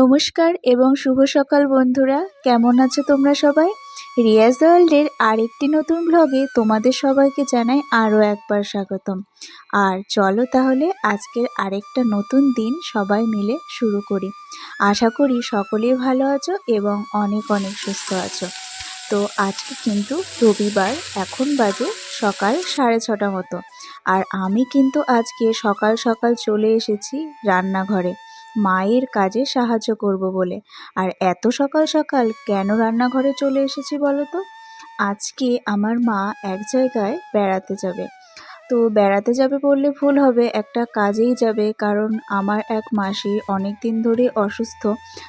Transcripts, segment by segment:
নমস্কার এবং শুভ সকাল বন্ধুরা। কেমন আছো তোমরা সবাই? রিয়াজ ওয়ার্ল্ডের আরেকটি নতুন ব্লগে তোমাদের সবাইকে জানাই আরও একবার স্বাগতম। আর চলো তাহলে আজকের আরেকটা নতুন দিন সবাই মিলে শুরু করি। আশা করি সকলেই ভালো আছো এবং অনেক অনেক সুস্থ আছো। তো আজকে কিন্তু রবিবার, এখন বাজে সকাল সাড়ে ছটা মতো। আর আমি কিন্তু আজকে সকাল সকাল চলে এসেছি রান্নাঘরে। মায়ের কাজে সাহায্য করব বলে। আর এত সকাল সকাল কেন রান্নাঘরে চলে এসেছি বলো তো? আজকে আমার মা এক জায়গায় বেড়াতে যাবে। তো বেড়াতে যাবে বললে ভুল হবে, একটা কাজেই যাবে। কারণ আমার এক মাসি অনেক দিন ধরে অসুস্থ,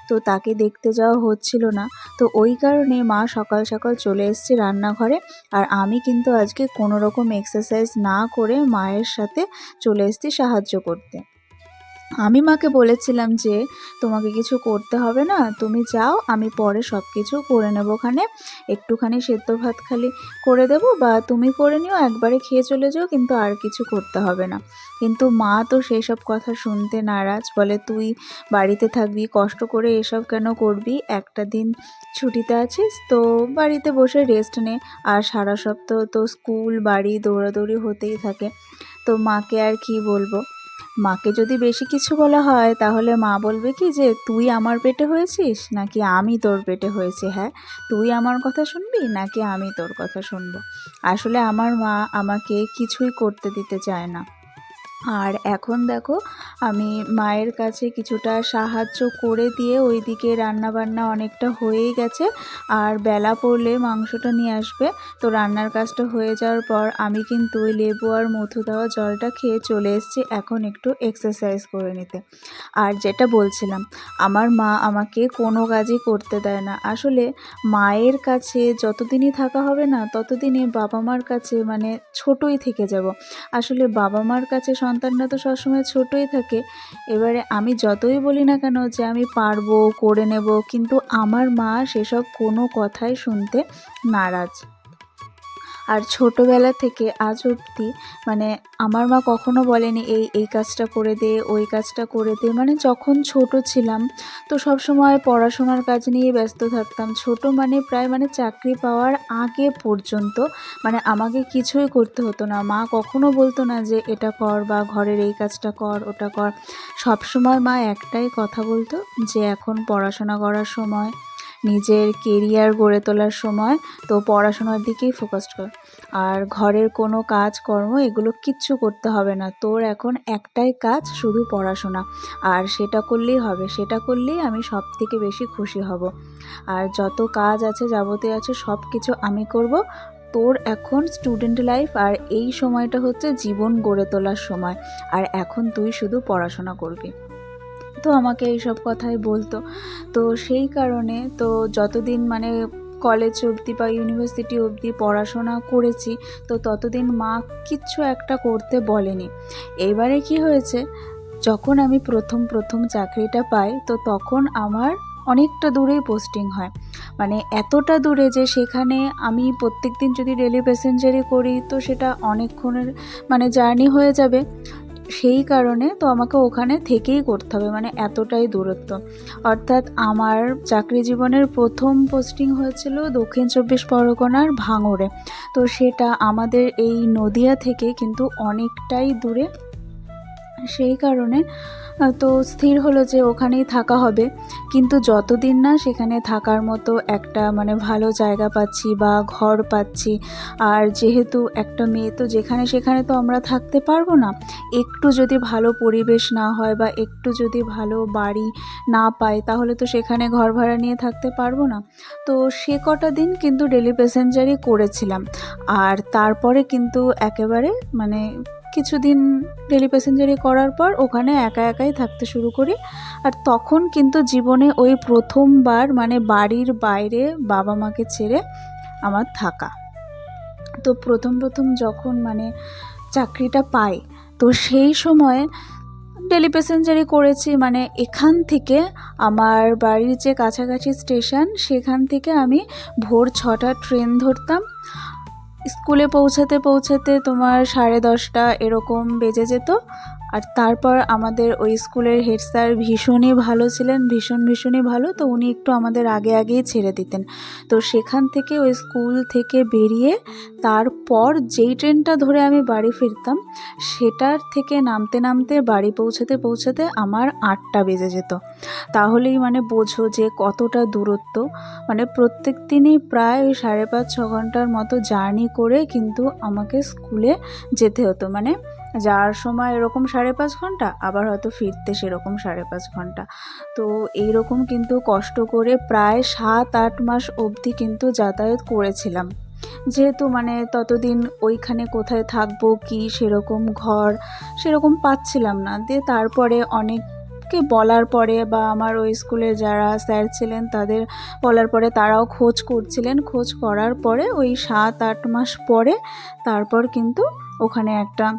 তো তাকে দেখতে যাওয়া হচ্ছিল না। তো ওই কারণে মা সকাল সকাল চলে এসছে রান্নাঘরে। আর আমি কিন্তু আজকে কোনো রকম এক্সারসাইজ না করে মায়ের সাথে চলে এসেছি সাহায্য করতে। আমি মাকে বলেছিলাম যে, তোমাকে কিছু করতে হবে না, তুমি যাও, আমি পরে সব কিছু করে নেব ওখানে। একটুখানি সেদ্ধ ভাত খালি করে দেবো বা তুমি করে নিও, একবারে খেয়ে চলে যাও, কিন্তু আর কিছু করতে হবে না। কিন্তু মা তো সেই সব কথা শুনতে নারাজ, বলে, তুই বাড়িতে থাকবি, কষ্ট করে এসব কেন করবি? একটা দিন ছুটিতে আছিস, তো বাড়িতে বসে রেস্ট নে। আর সারা সপ্তাহ তো স্কুল, বাড়ি দৌড়াদৌড়ি হতেই থাকে। তো মাকে আর কি বলব? মাকে যদি বেশি কিছু বলা হয়, তাহলে মা বলবে কি যে, তুই আমার পেটে হয়েছিস? নাকি আমি তোর পেটে হয়েছি? হ্যাঁ তুই আমার কথা শুনবি, নাকি আমি তোর কথা শুনব? আসলে আমার মা আমাকে কিছুই করতে দিতে চায় না। আর এখন দেখো, আমি মায়ের কাছে কিছুটা সাহায্য করে দিয়ে ওইদিকে রান্নাবান্না অনেকটা হয়েই গেছে। আর বেলা পড়লে মাংসটা নিয়ে আসবে। তো রান্নার কাজটা হয়ে যাওয়ার পর আমি কিন্তু ওই লেবু আর মধু দেওয়া জলটা খেয়ে চলে এসেছি এখন একটু এক্সারসাইজ করে নিতে। আর যেটা বলছিলাম, আমার মা আমাকে কোনো কাজই করতে দেয় না। আসলে মায়ের কাছে যতদিনই থাকা হবে না ততদিনই বাবা মার কাছে মানে ছোটই থেকে যাব। আসলে বাবা মার কাছে সন্তানরা তো সবসময় ছোটই থাকে। এবারে আমি যতই বলি না কেন যে আমি পারব, করে নেব, কিন্তু আমার মা সেসব কোনো কথাই শুনতে নারাজ। আর ছোটোবেলা থেকে আজ অবধি মানে আমার মা কখনো বলেনি, এই এই কাজটা করে দে, ওই কাজটা করে দে। মানে যখন ছোট ছিলাম, তো সব সময় পড়াশোনার কাজ নিয়ে ব্যস্ত থাকতাম। ছোট মানে প্রায় মানে চাকরি পাওয়ার আগে পর্যন্ত মানে আমাকে কিছুই করতে হতো না। মা কখনো বলতো না যে, এটা কর বা ঘরের এই কাজটা কর, ওটা কর। সব সময় মা একটাই কথা বলতো যে, এখন পড়াশোনা করার সময় নিজের কেরিয়ার গড়ে তোলার সময় তো পড়াশোনার দিকেই ফোকাস কর। আর ঘরের কোনো কাজ কর্ম এগুলো কিচ্ছু করতে হবে না। তোর এখন একটাই কাজ শুধু পড়াশোনা। আর সেটা করলেই হবে। সেটা করলেই আমি সব থেকে বেশি খুশি হব। আর যত কাজ আছে, যাবতীয় আছে সব কিছু আমি করব। তোর এখন স্টুডেন্ট লাইফ আর এই সময়টা হচ্ছে জীবন গড়ে তোলার সময়। আর এখন তুই শুধু পড়াশোনা করবি। আমাকে এইসব কথাই বলতো। তো সেই কারণে তো যতদিন মানে কলেজ অবধি বা ইউনিভার্সিটি অবধি পড়াশোনা করেছি, তো ততদিন মা কিচ্ছু একটা করতে বলেনি। এবারে কি হয়েছে, যখন আমি প্রথম প্রথম চাকরিটা পাই, তো তখন আমার অনেকটা দূরেই পোস্টিং হয়। মানে এতটা দূরে যে সেখানে আমি প্রত্যেক দিন যদি ডেলি প্যাসেঞ্জারি করি, তো সেটা অনেকক্ষণের মানে জার্নি হয়ে যাবে। সেই কারণে তো আমাকে ওখানে থেকেই করতে হবে মানে এতটাই দূরত্ব। অর্থাৎ আমার চাকরি জীবনের প্রথম পোস্টিং হয়েছিল দক্ষিণ চব্বিশ পরগনার ভাঙড়ে। তো সেটা আমাদের এই নদিয়া থেকে কিন্তু অনেকটাই দূরে সেই কারণে তো স্থির হলো যে ওখানেই থাকা হবে। কিন্তু যতদিন না সেখানে থাকার মতো একটা মানে ভালো জায়গা পাচ্ছি বা ঘর পাচ্ছি, আর যেহেতু একটা মেয়ে, তো যেখানে সেখানে তো আমরা থাকতে পারব না। একটু যদি ভালো পরিবেশ না হয় বা একটু যদি ভালো বাড়ি না পাই, তাহলে তো সেখানে ঘর ভাড়া নিয়ে থাকতে পারব না। তো সে কটা দিন কিন্তু ডেলি প্যাসেঞ্জারই করেছিলাম। আর তারপরে কিন্তু একেবারে মানে কিছুদিন ডেলি প্যাসেঞ্জারি করার পর ওখানে একা একাই থাকতে শুরু করি। আর তখন কিন্তু জীবনে ওই প্রথমবার মানে বাড়ির বাইরে বাবা মাকে ছেড়ে আমার থাকা। তো প্রথম প্রথম যখন মানে চাকরিটা পাই, তো সেই সময় ডেলি প্যাসেঞ্জারি করেছি মানে এখান থেকে আমার বাড়ির যে কাছাকাছি স্টেশন সেখান থেকে আমি ভোর ছটা ট্রেন ধরতাম। স্কুলে পৌঁছাতে পৌঁছাতে তোমার সাড়ে দশটা এরকম বেজে যেত। আর তারপর আমাদের ওই স্কুলের হেড স্যার ভীষণই ভালো ছিলেন, ভীষণ, ভীষণই ভালো। তো উনি একটু আমাদের আগে, আগেই ছেড়ে দিতেন। তো সেখান থেকে ওই স্কুল থেকে বেরিয়ে তারপর যেই ট্রেনটা ধরে আমি বাড়ি ফিরতাম, সেটার থেকে নামতে নামতে, বাড়ি পৌঁছাতে পৌঁছাতে আমার আটটা বেজে যেত। তাহলেই মানে বোঝো যে কতটা দূরত্ব। মানে প্রত্যেক দিনই প্রায় ওই সাড়ে পাঁচ, ছ ঘণ্টার মতো জার্নি করে কিন্তু আমাকে স্কুলে যেতে হতো। মানে যাওয়ার সময় এরকম সাড়ে পাঁচ ঘণ্টা, আবার হয়তো ফিরতে সেরকম সাড়ে পাঁচ ঘণ্টা। তো এই রকম কিন্তু কষ্ট করে প্রায় সাত আট মাস অবধি কিন্তু যাতায়াত করেছিলাম। যেহেতু মানে ততদিন ওইখানে কোথায় থাকব, কি সেরকম ঘর, সেরকম পাচ্ছিলাম না। দিয়ে তারপরে অনেককে বলার পরে বা আমার ওই স্কুলে যারা স্যার ছিলেন, তাদের বলার পরে তারাও খোঁজ করছিলেন। খোঁজ করার পরে ওই সাত আট মাস পরে তারপর কিন্তু ওখানে একটা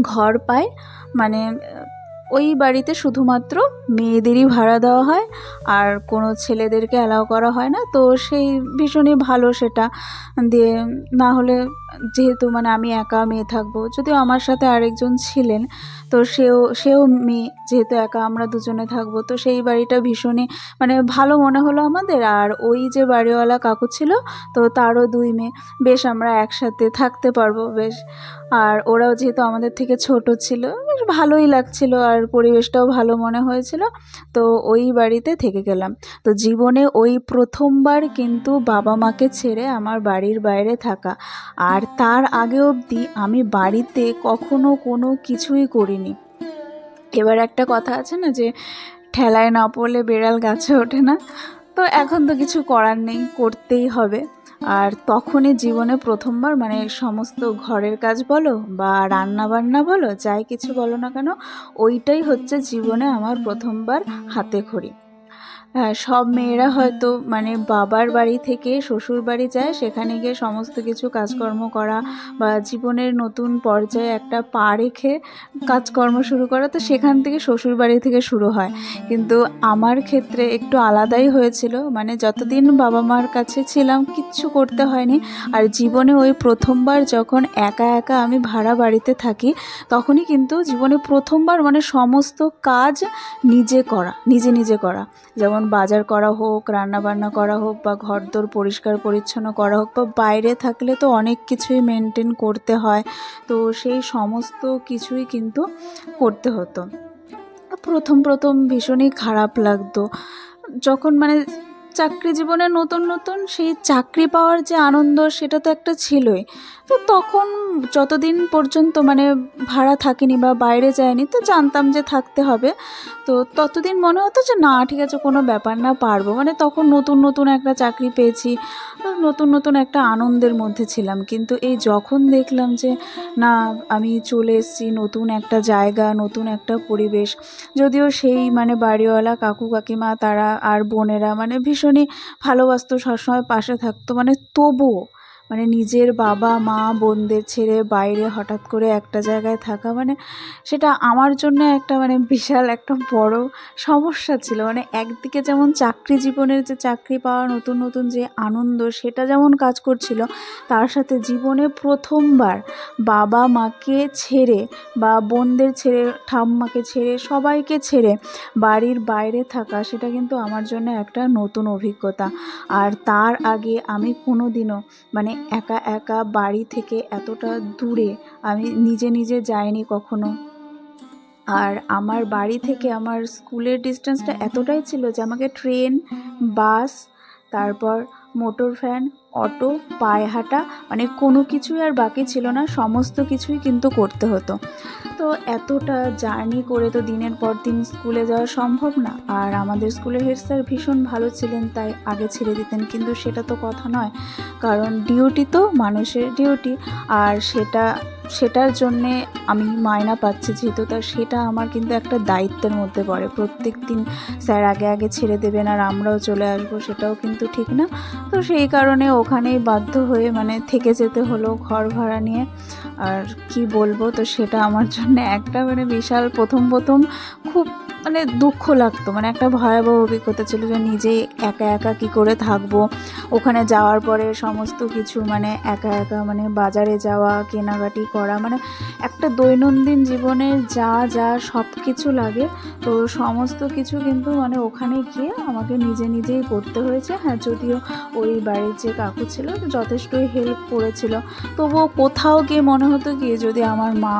ঘর পায়। মানে ওই বাড়িতে শুধুমাত্র মেয়েদেরই ভাড়া দেওয়া হয় আর কোনো ছেলেদেরকে অ্যালাউ করা হয় না। তো সেই ভীষণই ভালো সেটা। দিয়ে না হলে যেহেতু মানে আমি একা মেয়ে থাকব, যদিও আমার সাথে আরেকজন ছিলেন, তো সেও সেও মেয়ে, যেহেতু একা আমরা দুজনে থাকব, তো সেই বাড়িটা ভীষণই মানে ভালো মনে হলো আমাদের। আর ওই যে বাড়িওয়ালা কাকু ছিল, তো তারও দুই মেয়ে। বেশ আমরা একসাথে থাকতে পারব, বেশ। আর ওরাও যেহেতু আমাদের থেকে ছোট ছিল, বেশ ভালোই লাগছিল আর পরিবেশটাও ভালো মনে হয়েছিল, তো ওই বাড়িতে থেকে গেলাম। তো জীবনে ওই প্রথমবার কিন্তু বাবা মাকে ছেড়ে আমার বাড়ির বাইরে থাকা। আর তার আগে অবধি আমি বাড়িতে কখনো কোনো কিছুই করিনি। এবার একটা কথা আছে না যে, ঠেলায় না পড়লে বেড়াল গাছে ওঠে না? তো এখন তো কিছু করার নেই, করতেই হবে। আর তখনই জীবনে প্রথমবার মানে সমস্ত ঘরের কাজ বলো বা রান্না বান্না বলো, যাই কিছু বলো না কেন, ওইটাই হচ্ছে জীবনে আমার প্রথমবার হাতে খড়ি। সব মেয়েরা হয়তো মানে বাবার বাড়ি থেকে শ্বশুর বাড়ি যায় সেখানে গিয়ে সমস্ত কিছু কাজকর্ম করা বা জীবনের নতুন পর্যায়ে একটা পা রেখে কাজকর্ম শুরু করা তো সেখান থেকে শ্বশুর বাড়ি থেকে শুরু হয়। কিন্তু আমার ক্ষেত্রে একটু আলাদাই হয়েছিল। মানে যতদিন বাবা মার কাছে ছিলাম কিচ্ছু করতে হয়নি। আর জীবনে ওই প্রথমবার যখন একা একা আমি ভাড়া বাড়িতে থাকি তখনই কিন্তু জীবনে প্রথমবার মানে সমস্ত কাজ নিজে করা নিজে নিজে করা। যেমন বাজার করা হোক, রান্নাবান্না করা হোক বা ঘর দোর পরিষ্কার পরিচ্ছন্ন করা হোক, বা বাইরে থাকলে তো অনেক কিছুই মেনটেন করতে হয়। তো সেই সমস্ত কিছুই কিন্তু করতে হতো। প্রথম প্রথম ভীষণই খারাপ লাগতো। যখন মানে চাকরি জীবনে নতুন নতুন সেই চাকরি পাওয়ার যে আনন্দ সেটা তো একটা ছিলই। তো তখন যতদিন পর্যন্ত মানে ভাড়া থাকিনি বা বাইরে যায়নি তো জানতাম যে থাকতে হবে। তো ততদিন মনে হতো যে না, ঠিক আছে, কোনো ব্যাপার না, পারব। মানে তখন নতুন নতুন একটা চাকরি পেয়েছি, নতুন নতুন একটা আনন্দের মধ্যে ছিলাম। কিন্তু এই যখন দেখলাম যে না, আমি চলে এসেছি নতুন একটা জায়গা, নতুন একটা পরিবেশ, যদিও সেই মানে বাড়িওয়ালা কাকু কাকিমা তারা আর বোনেরা মানে ভীষণই ভালোবাসতো সবসময় পাশে থাকতো। মানে তবুও মানে নিজের বাবা, মা, বোনদের ছেড়ে বাইরে হঠাৎ করে একটা জায়গায় থাকা মানে সেটা আমার জন্য একটা মানে বিশাল একটা বড় সমস্যা ছিল। মানে একদিকে যেমন চাকরি জীবনের যে চাকরি পাওয়া, নতুন নতুন যে আনন্দ, সেটা যেমন কাজ করছিল, তার সাথে জীবনে প্রথমবার বাবা মাকে ছেড়ে বা বোনদের ছেড়ে, ঠাম্মাকে ছেড়ে, সবাইকে ছেড়ে বাড়ির বাইরে থাকা, সেটা কিন্তু আমার জন্য একটা নতুন অভিজ্ঞতা। আর তার আগে আমি কোনো দিনও মানে একা একা বাড়ি থেকে এতটা দূরে আমি নিজে নিজে যাইনি কখনো। আর আমার বাড়ি থেকে আমার স্কুলের ডিস্টেন্সটা এতটাই ছিল যে আমাকে ট্রেন বাস তারপর মোটর ফ্যান অটো, পায়ে হাঁটা মানে কোনো কিছুই আর বাকি ছিল না, সমস্ত কিছুই কিন্তু করতে হতো। তো এতটা জার্নি করে তো দিনের পর দিন স্কুলে যাওয়া সম্ভব না। আর আমাদের স্কুলের হেড স্যার ভীষণ ভালো ছিলেন, তাই আগে ছেড়ে দিতেন। কিন্তু সেটা তো কথা নয়, কারণ ডিউটি তো মানুষের ডিউটি, আর সেটা সেটার জন্যে আমি মায়না পাচ্ছি যেহেতু তা সেটা আমার কিন্তু একটা দায়িত্বের মধ্যে পড়ে। প্রত্যেক দিন স্যার আগে আগে ছেড়ে দেবেন আর আমরাও চলে আসব সেটাও কিন্তু ঠিক না। তো সেই কারণে ওখানেই বাধ্য হয়ে মানে থেকে যেতে হলো ঘর ভাড়া নিয়ে। আর কি বলব, তো সেটা আমার জন্য একটা মানে বিশাল প্রথম প্রথম খুব মানে দুঃখ লাগতো। মানে একটা ভয়াবহ অভিজ্ঞতা ছিল যে নিজেই একা একা কী করে থাকব? ওখানে যাওয়ার পরে সমস্ত কিছু মানে একা একা মানে বাজারে যাওয়া, কেনাকাটি করা মানে একটা দৈনন্দিন জীবনের যা যা সব কিছু লাগে। তো সমস্ত কিছু কিন্তু মানে ওখানে গিয়ে আমাকে নিজে নিজেই করতে হয়েছে। হ্যাঁ যদিও ওই বাড়ির যে কাকু ছিল, যথেষ্টই হেল্প করেছিল। তবুও কোথাও গিয়ে মনে হতো কি, যদি আমার মা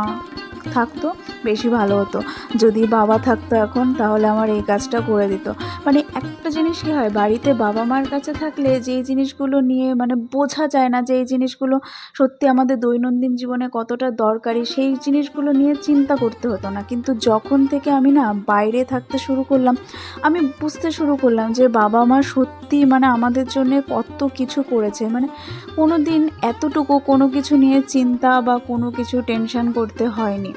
থাকতো, বেশি ভালো হতো। যদি বাবা থাকতো এখন, তাহলে আমার এই কাজটা করে দিত। মানে একটা জিনিস কী হয়, বাড়িতে বাবা মার কাছে থাকলে যেই জিনিসগুলো নিয়ে মানে বোঝা যায় না যে এই জিনিসগুলো সত্যি আমাদের দৈনন্দিন জীবনে কতটা দরকারি, সেই জিনিসগুলো নিয়ে চিন্তা করতে হতো না। কিন্তু যখন থেকে আমি না বাইরে থাকতে শুরু করলাম, আমি বুঝতে শুরু করলাম যে বাবা মা সত্যি মানে আমাদের জন্য কত কিছু করেছে। মানে কোনো দিন এতটুকু কোনো কিছু নিয়ে চিন্তা বা কোনো কিছু টেনশন করতে হয়নি।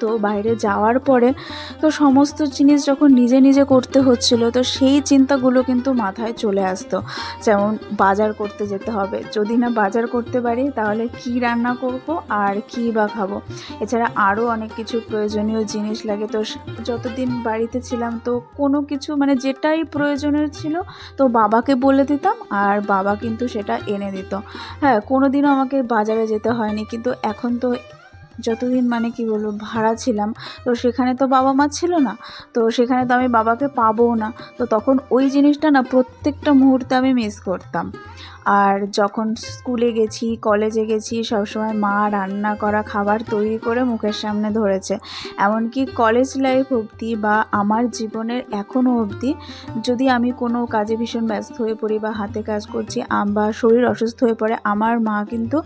তো বাইরে যাওয়ার পরে তো সমস্ত জিনিস যখন নিজে নিজে করতে হচ্ছিল, তো সেই চিন্তাগুলো কিন্তু মাথায় চলে আসতো। যেমন বাজার করতে যেতে হবে। যদি না বাজার করতে পারি, তাহলে কি রান্না করব আর কি বা খাব? এছাড়া আরও অনেক কিছু প্রয়োজনীয় জিনিস লাগে। তো যতদিন বাড়িতে ছিলাম, তো কোনো কিছু মানে যেটাই প্রয়োজনের ছিল, তো বাবাকে বলে দিতাম আর বাবা কিন্তু সেটা এনে দিত। হ্যাঁ কোনো দিনও আমাকে বাজারে যেতে হয়নি। কিন্তু এখন তো যতদিন মানে কি বলব, ভাড়া ছিলাম, তো সেখানে তো বাবা মা ছিল না, তো সেখানে তো আমি বাবাকে পাবও না, তো তখন ওই জিনিসটা না প্রত্যেকটা মুহূর্তে আমি মিস করতাম। আর যখন স্কুলে গেছি কলেজে গেছি, সবসময় মা রান্না করা, খাবার তৈরি করে মুখের সামনে ধরেছে। এমনকি কলেজ লাইফ অবধি বা আমার জীবনের এখনও অবধি যদি আমি কোনো কাজে ভীষণ ব্যস্ত হয়ে পড়ি বা হাতে কাজ করছি বা শরীর অসুস্থ হয়ে পড়ে, আমার মা কিন্তু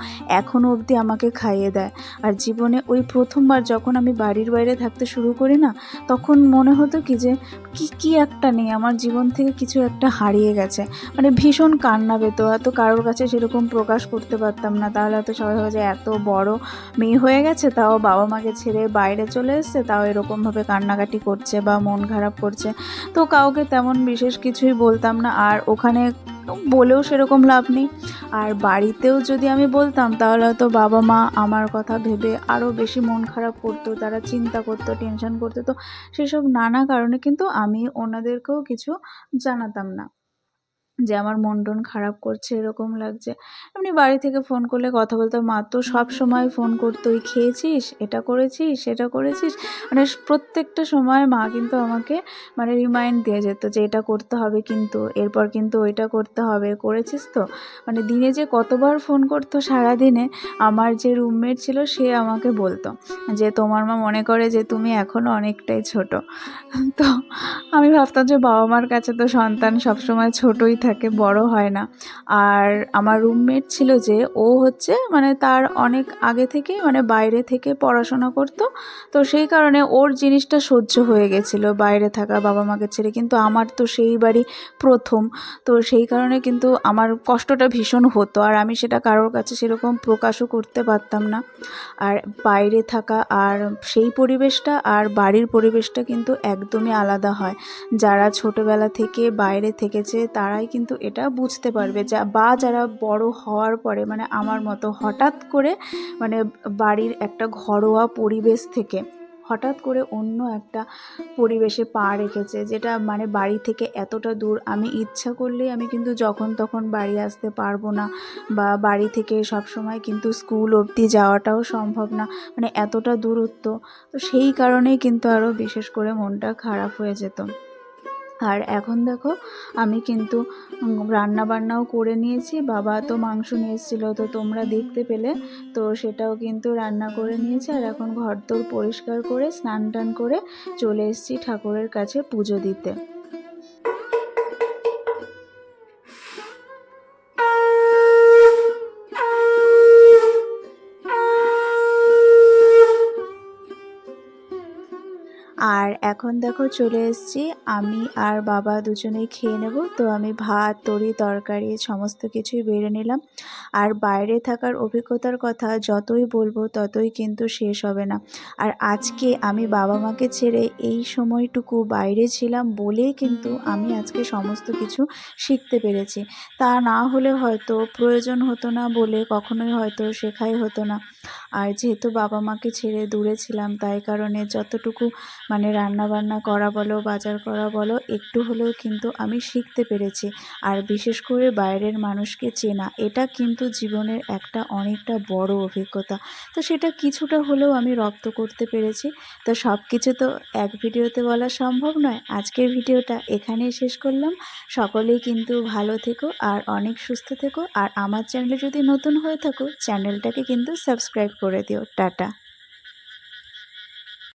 এখনও অবধি আমাকে খাইয়ে দেয়। আর জীবনে ওই প্রথমবার যখন আমি বাড়ির বাইরে থাকতে শুরু করি না, তখন মনে হতো কি যে, কি কি একটা নেই, আমার জীবন থেকে কিছু একটা হারিয়ে গেছে। মানে ভীষণ কান্না পেত, এত কারোর কাছে সেরকম প্রকাশ করতে পারতাম না। তাহলে হয়তো সবাই ভাবে যে, এত বড় মেয়ে হয়ে গেছে, তাও বাবা মাকে ছেড়ে বাইরে চলে এসছে, তাও এরকমভাবে কান্নাকাটি করছে বা মন খারাপ করছে। তো কাউকে তেমন বিশেষ কিছুই বলতাম না। আর ওখানে বলেও সেরকম লাভ নেই। আর বাড়িতেও যদি আমি বলতাম, তাহলে হয়তো বাবা মা আমার কথা ভেবে আরও বেশি মন খারাপ করতো, তারা চিন্তা করতো টেনশন করতো। তো সেসব নানা কারণে কিন্তু আমি ওনাদেরকেও কিছু জানাতাম না। যে আমার মন টন খারাপ করছে, এরকম লাগছে। এমনি বাড়ি থেকে ফোন করলে কথা বলতাম, মা তো সব সময় ফোন করতো ওই খেয়েছিস, এটা করেছিস, সেটা করেছিস। মানে প্রত্যেকটা সময় মা কিন্তু আমাকে মানে রিমাইন্ড দিয়ে যেত যে, এটা করতে হবে কিন্তু, এরপর কিন্তু ওইটা করতে হবে। করেছিস তো? মানে দিনে যে কতবার ফোন করতো সারাদিনে, আমার যে রুমমেট ছিল, সে আমাকে বলতো যে, তোমার মা মনে করে যে, তুমি এখনও অনেকটাই ছোট। তো আমি ভাবতাম যে বাবা মার কাছে তো সন্তান সবসময় ছোটই থাকে, বড় হয় না। আর আমার রুমমেট ছিল যে, ও হচ্ছে মানে তার অনেক আগে থেকেই মানে বাইরে থেকে পড়াশোনা করতো। তো সেই কারণে ওর জিনিসটা সহ্য হয়ে গেছিল বাইরে থাকা বাবা মাকে ছেড়ে। কিন্তু আমার তো সেই বাড়ি প্রথম। তো সেই কারণে কিন্তু আমার কষ্টটা ভীষণ হতো। আর আমি সেটা কারোর কাছে সেরকম প্রকাশও করতে পারতাম না। আর বাইরে থাকা আর সেই পরিবেশটা আর বাড়ির পরিবেশটা কিন্তু একদমই আলাদা হয়। যারা ছোটবেলা থেকে বাইরে থেকেছে, তারাই কিন্তু এটা বুঝতে পারবে যা, বা যারা বড় হওয়ার পরে মানে আমার মতো হঠাৎ করে মানে বাড়ির একটা ঘরোয়া পরিবেশ থেকে হঠাৎ করে অন্য একটা পরিবেশে পা রেখেছে, যেটা মানে বাড়ি থেকে এতটা দূর। আমি ইচ্ছা করলেই আমি কিন্তু যখন তখন বাড়ি আসতে পারব না বা বাড়ি থেকে সব সময় কিন্তু স্কুল অবধি যাওয়াটাও সম্ভব না মানে এতটা দূরত্ব। তো সেই কারণেই কিন্তু আরও বিশেষ করে মনটা খারাপ হয়ে যেত। আর এখন দেখো, আমি কিন্তু রান্না বান্নাও করে নিয়েছি। বাবা তো মাংস নিয়ে এসেছিল, তো তোমরা দেখতে পেলে। তো সেটাও কিন্তু রান্না করে নিয়েছি। আর এখন ঘর তোর পরিষ্কার করে, স্নান টান করে চলে এসেছি ঠাকুরের কাছে পুজো দিতে। আর এখন দেখো চলে এসেছি। আমি আর বাবা দুজনেই খেয়ে নেব। তো আমি ভাত, তরি, তরকারি সমস্ত কিছুই বেড়ে নিলাম। আর বাইরে থাকার অভিজ্ঞতার কথা যতই বলব ততই কিন্তু শেষ হবে না। আর আজকে আমি বাবা মাকে ছেড়ে এই সময়টুকু বাইরে ছিলাম বলেই কিন্তু আমি আজকে সমস্ত কিছু শিখতে পেরেছি। তা না হলে হয়তো প্রয়োজন হতো না বলে কখনোই হয়তো শেখাই হতো না। আর যেহেতু বাবা মাকে ছেড়ে দূরে ছিলাম তাই কারণে যতটুকু মানে রান্না রান্নাবান্না করা বলো, বাজার করা বলো, একটু হলেও কিন্তু আমি শিখতে পেরেছি। আর বিশেষ করে বাইরের মানুষকে চেনা, এটা কিন্তু জীবনের একটা অনেকটা বড় অভিজ্ঞতা। তো সেটা কিছুটা হলেও আমি রপ্ত করতে পেরেছি। তো সব কিছু তো এক ভিডিওতে বলা সম্ভব নয়। আজকের ভিডিওটা এখানেই শেষ করলাম। সকলেই কিন্তু ভালো থেকো আর অনেক সুস্থ থেকো। আর আমার চ্যানেলে যদি নতুন হয়ে থাকো, চ্যানেলটাকে কিন্তু সাবস্ক্রাইব করে দিও। টাটা।